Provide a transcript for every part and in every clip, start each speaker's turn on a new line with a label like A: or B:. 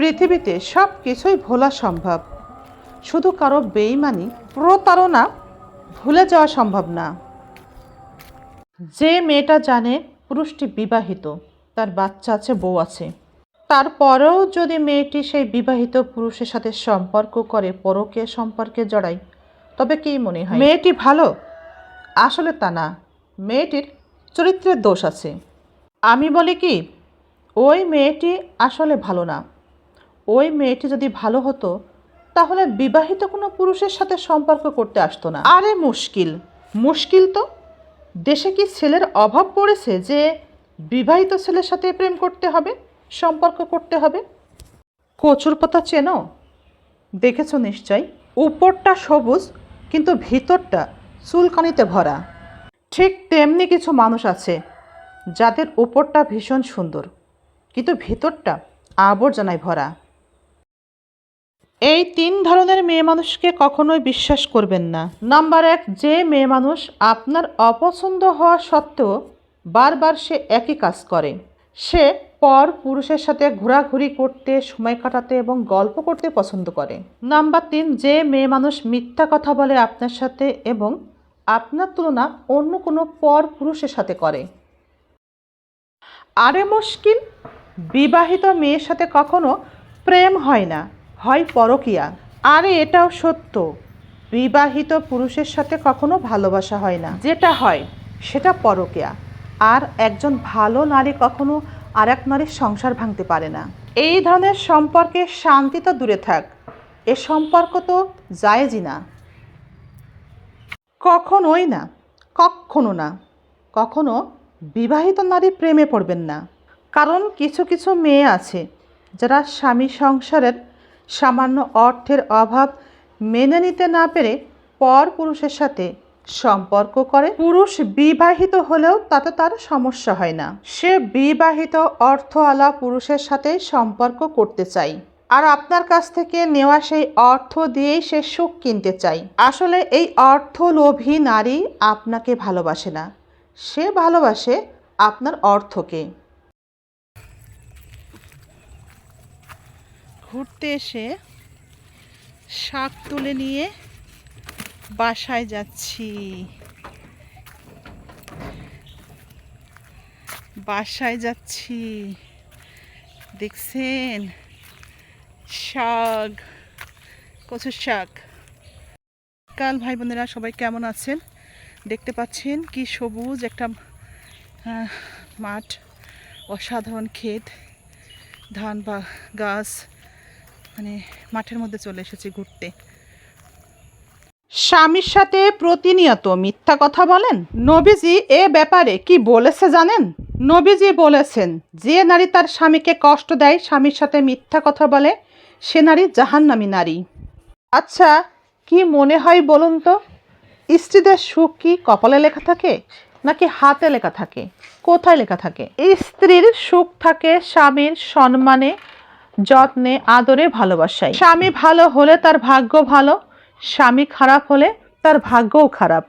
A: পৃথিবীতে সব কিছুই ভোলা সম্ভব। শুধু কারও বেইমানি, প্রতারণা ভুলে যাওয়া সম্ভব না। যে মেয়েটা জানে পুরুষটি বিবাহিত, তার বাচ্চা আছে, বউ আছে। তারপরেও যদি মেয়েটি সেই বিবাহিত পুরুষের সাথে সম্পর্ক করে পরকে সম্পর্কে জড়ায়, তবে কি মনে হয়? মেয়েটি ভালো? আসলে তা না। মেয়েটির চরিত্রের দোষ আছে। আমি বলি কি, ওই মেয়েটি আসলে ভালো না। ওই মেয়েটি যদি ভালো হতো, তাহলে বিবাহিত কোনো পুরুষের সাথে সম্পর্ক করতে আসতো না। আরে মুশকিল। মুশকিল তো? দেশে কি ছেলের অভাব পড়েছে যে বিবাহিত ছেলের সাথে প্রেম করতে হবে, সম্পর্ক করতে হবে? কচুর পাতা চেনো? দেখেছ নিশ্চয়? উপরটা সবুজ, কিন্তু ভিতরটা চুলকানিতে ভরা। ঠিক তেমনি কিছু মানুষ আছে, যাদের উপরটা ভীষণ সুন্দর, কিন্তু ভিতরটা আবর্জনায় ভরা। এই তিন ধরনের মেয়ে মানুষকে কখনোই বিশ্বাস করবেন না। নাম্বার এক, যে মেয়ে মানুষ আপনার অপছন্দ হওয়া সত্ত্বেও বারবার সে একই কাজ করে। সে পর পুরুষের সাথে ঘোরাঘুরি করতে, সময় কাটাতে এবং গল্প করতে পছন্দ করে। নাম্বার তিন, যে মেয়ে মানুষ মিথ্যা কথা বলে আপনার সাথে এবং আপনার তুলনা অন্য কোনো পর পুরুষের সাথে করে। আরে মুশকিল, বিবাহিত মেয়ের সাথে কখনো প্রেম হয় না। হয় পরকিয়া। আরে, এটাও সত্য। বিবাহিত পুরুষের সাথে কখনো ভালোবাসা হয় না। যেটা হয়, সেটা পরকিয়া। আর একজন ভালো নারী কখনো আর এক নারীর সংসার ভাঙতে পারে না। এই ধরনের সম্পর্কে শান্তি তো দূরে থাক। এ সম্পর্ক তো জায়েজই না। কখনোই না, কখনো না। কখনো বিবাহিত নারী প্রেমে পড়বেন না। কারণ কিছু কিছু মেয়ে আছে, যারা স্বামী সংসারের সামান্য অর্থের অভাব মেনে নিতে না পেরে পর পুরুষের সাথে সম্পর্ক করে। পুরুষ বিবাহিত হলেও তাতে তার সমস্যা হয় না। সে বিবাহিত অর্থওয়ালা পুরুষের সাথে সম্পর্ক করতে চাই আর আপনার কাছ থেকে নেওয়া সেই অর্থ দিয়েই সে সুখ কিনতে চাই আসলে এই অর্থ লোভী নারী আপনাকে ভালোবাসে না। সে ভালোবাসে আপনার অর্থকে। ঘুরতে এসে শাক তুলে নিয়ে বাসায় যাচ্ছি। বাসায় যাচ্ছি। দেখছেন? শাক, কচুর শাক। কাল ভাই বোনেরা সবাই কেমন আছেন? দেখতে পাচ্ছেন কি সবুজ একটা মাঠ, অসাধারণ ক্ষেত, ধান বা গাছ। মানে মাঠের মধ্যে চলে এসেছি ঘুরতে। স্বামীর সাথে প্রতিনিয়ত মিথ্যা কথা বলেন? নবীজি এ ব্যাপারে কি বলেছে জানেন? নবীজি বলেছেন, যে নারী তার স্বামীকে কষ্ট দেয়, স্বামীর সাথে মিথ্যা কথা বলে, সে নারী জাহান্নামী নারী। আচ্ছা কি মনে হয় বলুন তো? স্ত্রীদের সুখ কি কপালে লেখা থাকে, নাকি হাতে লেখা থাকে, কোথায় লেখা থাকে? স্ত্রীর সুখ থাকে স্বামীর সম্মানে যত্নে, আদরে, ভালোবাসায়। স্বামী ভালো হলে তার ভাগ্য ভালো, স্বামী খারাপ হলে তার ভাগ্যও খারাপ।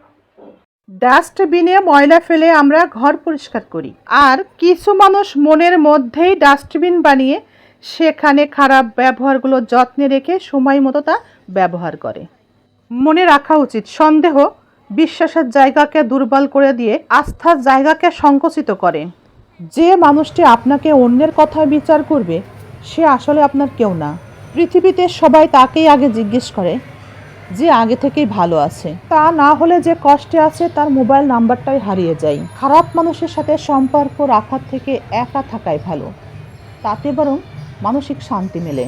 A: ডাস্টবিনে ময়লা ফেলে আমরা ঘর পরিষ্কার করি। আর কিছু মানুষ মনের মধ্যেই ডাস্টবিন বানিয়ে সেখানে খারাপ ব্যবহারগুলো যত্নে রেখে সময় মতো তা ব্যবহার করে। মনে রাখা উচিত, সন্দেহ বিশ্বাসের জায়গাকে দুর্বল করে দিয়ে আস্থার জায়গাকে সংকুচিত করে। যে মানুষটি আপনাকে অন্যের কথায় বিচার করবে সে আসলে আপনার কেউ না। পৃথিবীতে সবাই তাকেই আগে জিজ্ঞেস করে যে আগে থেকেই ভালো আছে। তা না হলে যে কষ্টে আছে তার মোবাইল নাম্বারটাই হারিয়ে যায়। খারাপ মানুষের সাথে সম্পর্ক রাখার থেকে একা থাকাই ভালো। তাতে বরং মানসিক শান্তি মেলে।